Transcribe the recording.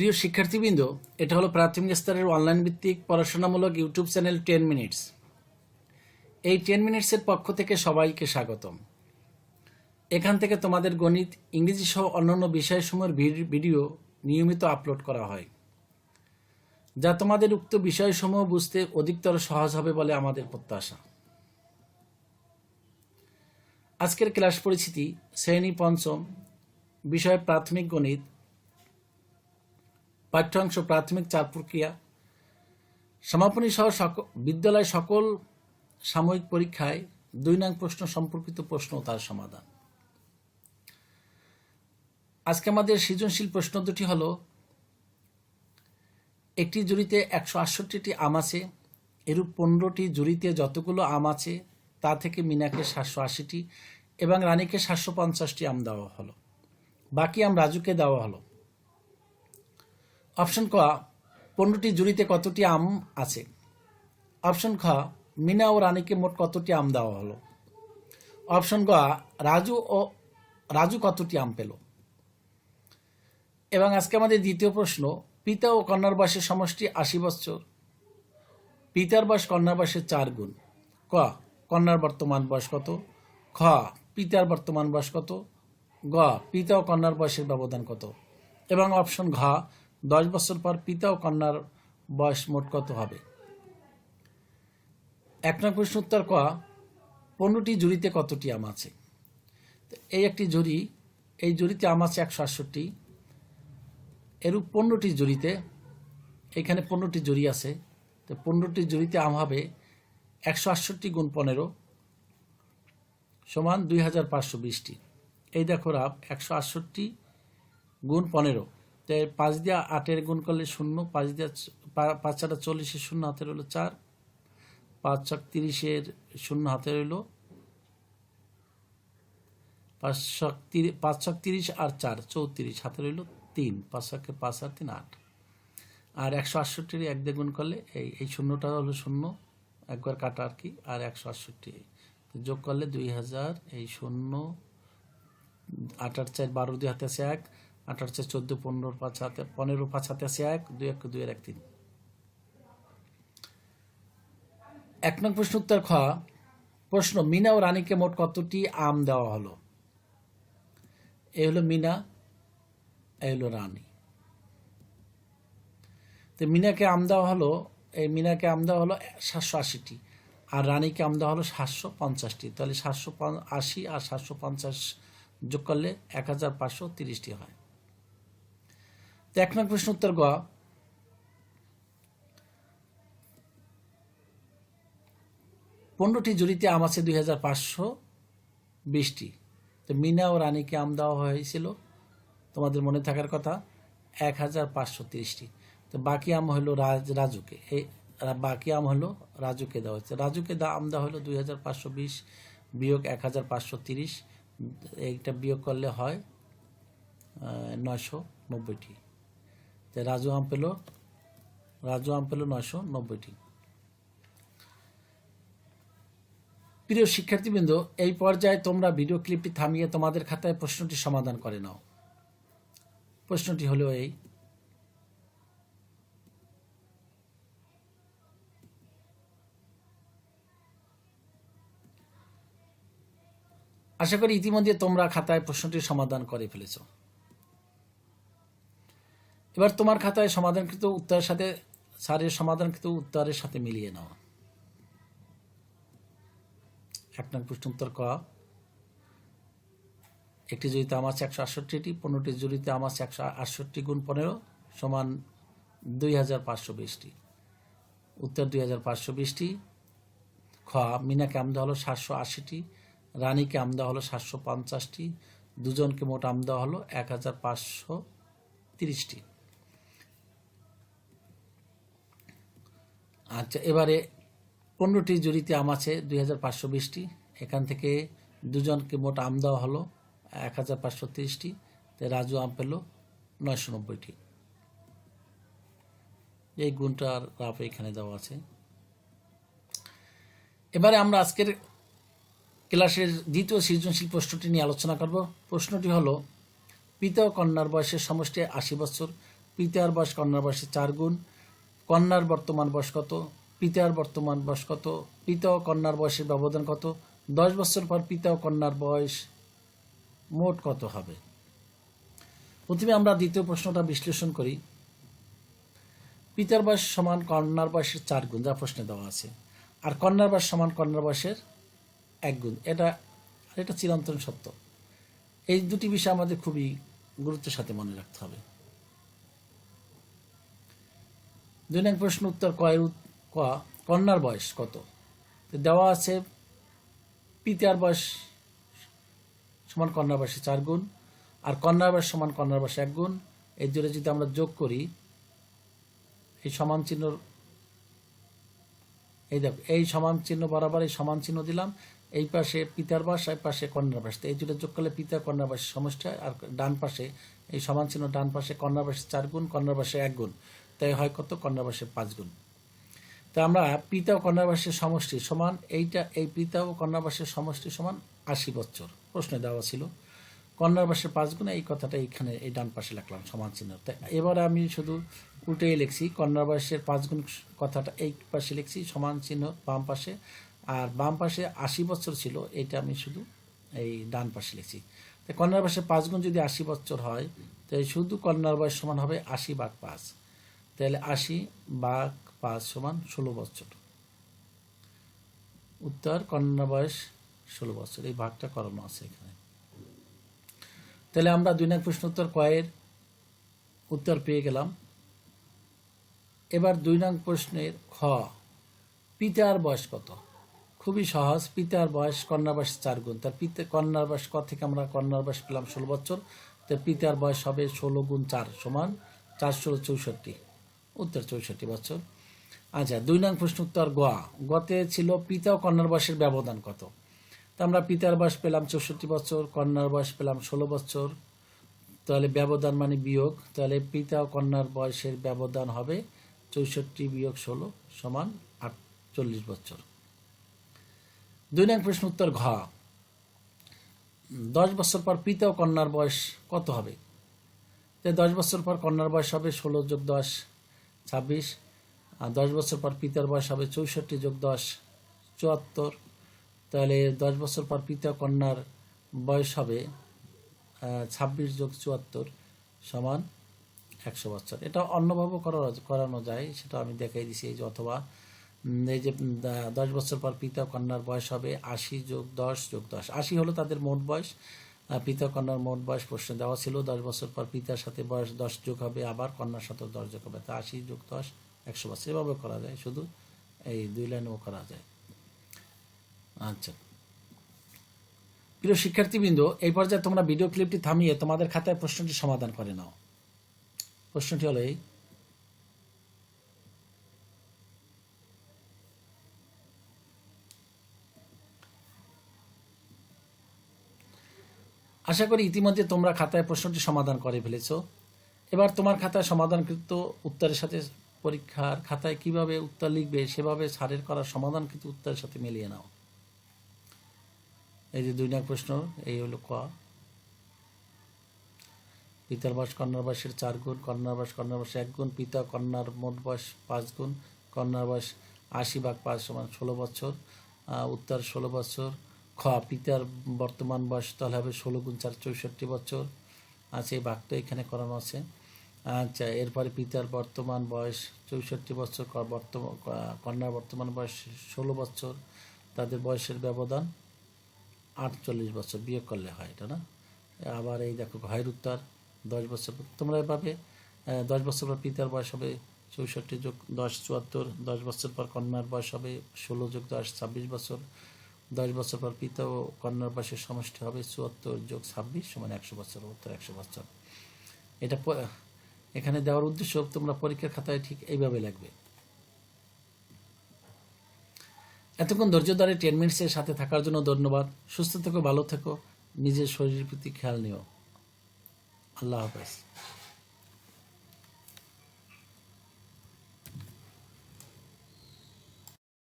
প্রিয় শিক্ষার্থীবৃন্দ, এটা হলো প্রাথমিক স্তরের অনলাইন ভিত্তিক পড়াশোনামূলক ইউটিউব চ্যানেল টেন মিনিটস। এই টেন মিনিটসের পক্ষ থেকে সবাইকে স্বাগতম। এখান থেকে তোমাদের গণিত, ইংরেজি সহ অন্যান্য বিষয়সমূহের ভিড- ভিডিও নিয়মিত আপলোড করা হয়, যা তোমাদের উক্ত বিষয়সমূহ বুঝতে অধিকতর সহজ হবে বলে আমাদের প্রত্যাশা। আজকের ক্লাস পরিচিতি, শ্রেণি পঞ্চম, বিষয় প্রাথমিক গণিত পাঠ্যাংশ প্রাথমিক চার প্রক্রিয়া, সমাপনী সহ সক- বিদ্যালয় সকল সাময়িক পরীক্ষায় দুই নং প্রশ্ন সম্পর্কিত প্রশ্ন তার সমাধান। আজকে আমাদের সৃজনশীল প্রশ্ন দুটি হল, একটি জুড়িতে একশো আটষট্টিটি আম আছে, এরূপ পনেরোটি জুড়িতে যতগুলো আম আছে, তা থেকে মিনাকে সাতশো আশিটি এবং রানীকে সাতশো পঞ্চাশটি আম দেওয়া হলো। বাকি আম রাজুকে দেওয়া হলো। অপশন ক পনেরোটি জুড়িতে কতটি আম আছে? অপশন খ, মিনা ও রানীকে মোট কতটি আম দেওয়া হলো? অপশন গ, রাজু ও, রাজু কতটি আম পেল? এবং আজকে আমাদের দ্বিতীয় প্রশ্ন, পিতা ও কন্যার বয়সের সমষ্টি আশি বছর। পিতার বয়স কন্যার বয়সের চার গুণ। ক, কন্যার বর্তমান বয়স কত? খ, পিতার বর্তমান বয়স কত? গ, পিতা ও কন্যার বয়সের ব্যবধান কত? এবং অপশন ঘ দশ বছর পর পিতা ও কন্যার বয়স মোট কত হবে? এক নং প্রশ্ন উত্তর ক পনেরোটি জুড়িতে কতটি আম আছে? এই একটি জুড়ি, এই জুড়িতে আম আছে একশো আটষট্টি। এরূপ পনেরোটি জুড়িতে, এখানে পনেরোটি জুড়ি আছে। তো পনেরোটি জুড়িতে আম হবে একশো আটষট্টি গুণ পনেরো সমান দুই হাজার পাঁচশো বিশটি। এই দেখো রাব একশো আটষট্টি গুণ পনেরো। পাঁচ দিয়া আটের গুণ করলে শূন্য, পাঁচ দিয়া পাঁচ চারটা চল্লিশের শূন্য হাতে রইল চার। পাঁচ ছক তিরিশের শূন্য হাতে রইল পাঁচ ছক তিরিশ পাঁচ ছক তিরিশ আর চার, চৌত্রিশ হাতে রইল তিন। পাঁচ ছকে পাঁচ আর তিন, আট। আর একশো আটষট্টির এক দিয়ে গুণ করলে এই এই শূন্যটা হলো শূন্য, একবার কাটা আর কি, আর একশো আটষট্টি। যোগ করলে দুই হাজার, এই শূন্য, আট আট চার, বারো দুই হাতে আছে এক। চার চোদ্দ, পনেরো পাঁচ হাতে পনেরো পাঁচ হাতে আছে এক, দুই এক দুই এক, তিন। এক নং প্রশ্ন উত্তর খ। প্রশ্ন, মিনা ও রানীকে মোট কতটি আম দেওয়া হলো? এ হলো মিনা, এ হলো রানী। তো মিনাকে আম দেওয়া হলো, এই মিনাকে আম দেওয়া হলো সাতশো আশিটি, আর রানীকে আম দেওয়া হলো সাতশো পঞ্চাশটি। তাহলে সাতশো আশি আর সাতশো পঞ্চাশ যোগ করলে এক হাজার পাঁচশো তিরিশটি হয়। তো এক নং প্রশ্ন উত্তর গ। পনেরোটি জুড়িতে আম আছে দুই হাজার পাঁচশো বিশটি। তো মিনা ও রানীকে আম দেওয়া হয়েছিল। তোমাদের মনে থাকার কথা, এক হাজার পাঁচশো তিরিশটি। তো বাকি আম হলো রাজ, রাজুকে। এই বাকি আম হলো রাজুকে দেওয়া হয়েছে। রাজুকে দা, আম দেওয়া হলো দুই হাজার পাঁচশো বিশ বিয়োগ এক হাজার পাঁচশো তিরিশ। এইটা বিয়োগ করলে হয় নয়শো নব্বইটি। তো রাজু আম পেল রাজু আম পেল নয়শো নব্বইটি। প্রিয় শিক্ষার্থীবৃন্দ, এই পর্যায়ে তোমরা ভিডিও ক্লিপটি থামিয়ে তোমাদের খাতায় প্রশ্নটি সমাধান করে নাও। প্রশ্নটি হলো এই। আশা করি ইতিমধ্যে তোমরা খাতায় প্রশ্নটির সমাধান করে ফেলেছ। এবার তোমার খাতায় সমাধানকৃত উত্তরের সাথে স্যারের সমাধানকৃত উত্তরের সাথে মিলিয়ে নেওয়া এক নং প্রশ্ন উত্তর ক। একটি জড়িতে আম আছে একশো আটষট্টিটি পনেরোটি জড়িতে আম আছে একশো আটষট্টি গুণ পনেরো সমান দুই হাজার পাঁচশো বিশটি। উত্তর দুই হাজার পাঁচশো বিশটি। খ, মিনাকে আমদা হলো সাতশো আশিটি, রানীকে আম দেওয়া হলো সাতশো পঞ্চাশটি, দুজনকে মোট আম দেওয়া হলো এক হাজার পাঁচশো তিরিশটি। আচ্ছা এবারে পনেরোটি জুড়িতে আম আছে, দুই হাজার পাঁচশো বিশটি। এখান থেকে দুজনকে মোট আম দেওয়া হলো, এক হাজার পাঁচশো তিরিশটি। রাজু আম পেল নয়শো নব্বইটি। এই গুণটার রাফ এখানে দেওয়া আছে। এবারে আমরা আজকের ক্লাসের দ্বিতীয় সৃজনশীল প্রশ্নটি নিয়ে আলোচনা করব। প্রশ্নটি হলো, পিতা কন্যার বয়সের সমষ্টি আশি বছর পিতার বয়স কন্যার বয়সে চার গুণ কন্যার বর্তমান বয়স কত? পিতার বর্তমান বয়স কত? পিতা ও কন্যার বয়সের ব্যবধান কত? দশ বছর পর পিতা ও কন্যার বয়স মোট কত হবে? প্রথমে আমরা দ্বিতীয় প্রশ্নটা বিশ্লেষণ করি। পিতার বয়স সমান কন্যার বয়সের চার গুণ, যা প্রশ্নে দেওয়া আছে। আর কন্যার বয়স সমান কন্যার বয়সের এক গুণ, এটা এটা চিরন্তন সত্য। এই দুটি বিষয় আমাদের খুবই গুরুত্বের সাথে মনে রাখতে হবে। দুই নং প্রশ্ন উত্তর কয়ের ক, কন্যার বয়স কত? দেওয়া আছে পিতার বয়স সমান কন্যার বয়সে চার গুণ, আর কন্যার বয়স সমান কন্যার বয়সে এক গুণ। এই দুটো যদি আমরা যোগ করি, এই সমান চিহ্ন এই দেখো, এই সমান চিহ্ন বরাবর এই সমান চিহ্ন দিলাম। এই পাশে পিতার বাস এই পাশে কন্যার বাস এই দুটো যোগ করলে পিতা কন্যার বাসের সমষ্টি আর ডান পাশে এই সমান চিহ্ন ডান পাশে কন্যার বাসে চার গুণ, কন্যার বাসে এক গুণ। তাই হয় কত? কন্যার বাসে পাঁচ গুণ। তা আমরা পিতা ও কন্যার বাসের সমষ্টি সমান, এইটা, এই পিতা ও কন্যার বাসের সমষ্টি সমান আশি বছর। প্রশ্নে দেওয়া ছিল। কন্যার বাসের পাঁচ গুণ, এই কথাটা এইখানে এই ডান পাশে লিখলাম, সমান চিহ্ন। তাই এবার আমি শুধু উল্টেই লিখছি কন্যার বাসের পাঁচ গুণ কথাটা এই পাশে লিখছি, সমান চিহ্ন বাম পাশে। আর বাম পাশে আশি বছর ছিল, এটা আমি শুধু এই ডান পাশে লিখছি। তাই কন্যার বাসের পাঁচ গুণ যদি আশি বছর হয়, তাই শুধু কন্যার বয়স সমান হবে আশি বাঘ পাঁচ। তাহলে আশি বাঘ পাঁচ সমান ষোলো বছর। উত্তর কন্যা বয়স ষোলো বছর। এই ভাগটা করানো আছে এখানে। তাহলে আমরা দুই নং প্রশ্ন উত্তর কয়ের উত্তর পেয়ে গেলাম। এবার দুই নং প্রশ্নের খ, পিতার বয়স কত? খুবই সহজ, পিতার বয়স কন্যার বয়স চার গুণ। তার পিতা, কন্যার বয়স ক থেকে আমরা কন্যার বয়স পেলাম ষোলো বছর। তো পিতার বয়স হবে ষোলো গুণ চার সমান চারশো চৌষট্টি। উত্তর চৌষট্টি বছর। আচ্ছা দুই নং প্রশ্ন উত্তর গোয়া গতে ছিল পিতা ও কন্যার বয়সের ব্যবধান কত? তা আমরা পিতার বয়স পেলাম চৌষট্টি বছর, কন্যার বয়স পেলাম ষোলো বছর। তাহলে ব্যবধান মানে বিয়োগ। তাহলে পিতা ও কন্যার বয়সের ব্যবধান হবে চৌষট্টি বিয়োগ ষোলো সমান আটচল্লিশ বছর। দুই নং প্রশ্ন উত্তর ঘ। দশ বছর পর পিতা ও কন্যার বয়স কত হবে? দশ বছর পর কন্যার বয়স হবে ষোলো যোগ দশ। ছাব্বিশ দশ বছর পর পিতার বয়স হবে চৌষট্টি যোগ দশ, চুয়াত্তর। তাহলে দশ বছর পর পিতা কন্যার বয়স হবে ছাব্বিশ যোগ চুয়াত্তর সমান একশো বছর। এটা অন্যভাবে করা করানো যায়, সেটা আমি দেখাই দিছি এই যে অথবা এই যে দশ বছর পর পিতা কন্যার বয়স হবে আশি যোগ দশ যোগ দশ। আশি হলো তাদের মোট বয়স পিতা কন্যার মোট বয়স প্রশ্নে দেওয়া ছিল, দশ বছর পর পিতার সাথে বয়স দশ যোগ হবে, আবার কন্যার সাথে দশ যোগ হবে, তা আশি যোগ দশ, একশো বছর। এভাবে করা যায়, শুধু এই দুই লাইনেও করা যায়। আচ্ছা। প্রিয় শিক্ষার্থীবৃন্দ, এই পর্যায়ে তোমরা ভিডিও ক্লিপটি থামিয়ে তোমাদের খাতায় প্রশ্নটি সমাধান করে নাও। প্রশ্নটি হলো এই আশা করি ইতিমধ্যে তোমরা খাতায় প্রশ্নটি সমাধান করে ফেলেছ। এবার তোমার খাতায় সমাধানকৃত উত্তরের সাথে পরীক্ষার খাতায় কীভাবে উত্তর লিখবে, সেভাবে স্যারের করা সমাধানকৃত উত্তরের সাথে মিলিয়ে নাও। এই যে দুই নং প্রশ্ন, এই হলো ক। পিতার বয়স কন্যার বয়সের চার গুণ, কন্যার বয়স কন্যার বয়স এক গুণ, পিতা কন্যার মোট বয়স পাঁচ গুণ, কন্যার বয়স আশি ভাগ পাঁচ সমান ষোলো বছর উত্তর ষোলো বছর খ, পিতার বর্তমান বয়স তাহলে হবে ষোলো গুণ চার, চৌষট্টি বছর। আচ্ছা এই ভাগটা এখানে করানো আছে। আচ্ছা এরপরে পিতার বর্তমান বয়স চৌষট্টি বছর বর্তমান কন্যার বর্তমান বয়স ষোলো বছর। তাদের বয়সের ব্যবধান আটচল্লিশ বছর, বিয়োগ করলে হয় এটা না? আবার এই দেখো ভাইয়ের উত্তর, দশ বছর, তোমরা এভাবে দশ বছর পর পিতার বয়স হবে চৌষট্টি যোগ দশ, চুয়াত্তর, দশ বছর পর কন্যার বয়স হবে ষোলো যোগ দশ, ছাব্বিশ বছর। দশ বছর পর পিতা ও কন্যার বয়সের সমষ্টি হবে, চুয়াত্তর যোগ ছাব্বিশ সমান একশো বছর, উত্তর একশো বছর। এটা এখানে দেওয়ার উদ্দেশ্য, তোমরা পরীক্ষার খাতায় ঠিক এইভাবে লাগবে এতক্ষণ ধৈর্য ধরে টেন মিনিটসের সাথে থাকার জন্য ধন্যবাদ। সুস্থ থেকো, ভালো থেকো। নিজের শরীরের প্রতি খেয়াল নিও। আল্লাহ হাফেজ।